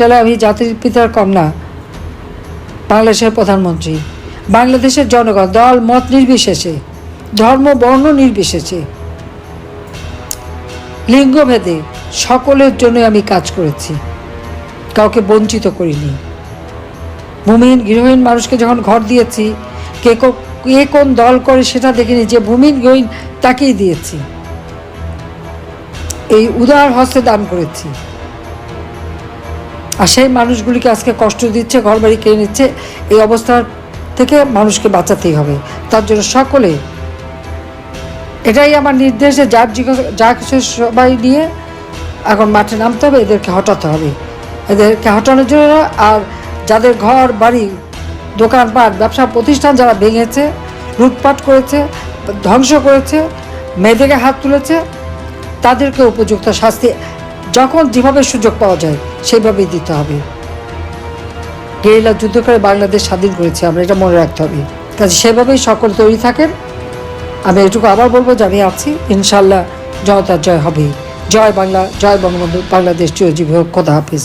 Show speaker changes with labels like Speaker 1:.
Speaker 1: সালে আমি জাতির পিতার কন্যা বাংলাদেশের প্রধানমন্ত্রী। বাংলাদেশের জনগণ, দল, মত নির্বিশেষে। ধর্ম, বর্ণ নির্বিশেষে। লিঙ্গভেদে সকলের জন্য আমি কাজ করেছি। কাউকে বঞ্চিত করিনি। ভূমিহীন গৃহহীন মানুষকে যখন ঘর দিয়েছি কে কে কোন দল করে সেটা দেখিনি, যে ভূমিহীন গৃহহীন তাকেই দিয়েছি। এই উদার হস্তে দান করেছি। আর সেই মানুষগুলিকে আজকে কষ্ট দিচ্ছে ঘর বাড়ি কিনে নিচ্ছে, এই অবস্থার থেকে মানুষকে বাঁচাতেই হবে। তার জন্য সকলে, এটাই আমার নির্দেশ যে যার যা কিছু সবাই নিয়ে এখন মাঠে নামতে হবে, এদেরকে হটাতে হবে। এদেরকে হটানোর জন্য আর যাদের ঘর, বাড়ি, দোকানপাট, ব্যবসা প্রতিষ্ঠান যারা ভেঙেছে, লুটপাট করেছে, ধ্বংস করেছে, মেয়েদেরকে হাত তুলেছে, তাদেরকে উপযুক্ত শাস্তি যখন যেভাবে সুযোগ পাওয়া যায়, সেইভাবেই দিতে হবে। গেরিলা যুদ্ধ করে বাংলাদেশ স্বাধীন করেছে, আমরা এটা মনে রাখতে হবে। কাজে সেভাবেই সকল তৈরি থাকেন। আমি এটুকু আবার বলব যে আমি আছি ইনশাল্লাহ জনতার জয় হবে জয় বাংলা, জয় বঙ্গবন্ধু, বাংলাদেশ চিরজীবী হোক, খোদা হাফিজ।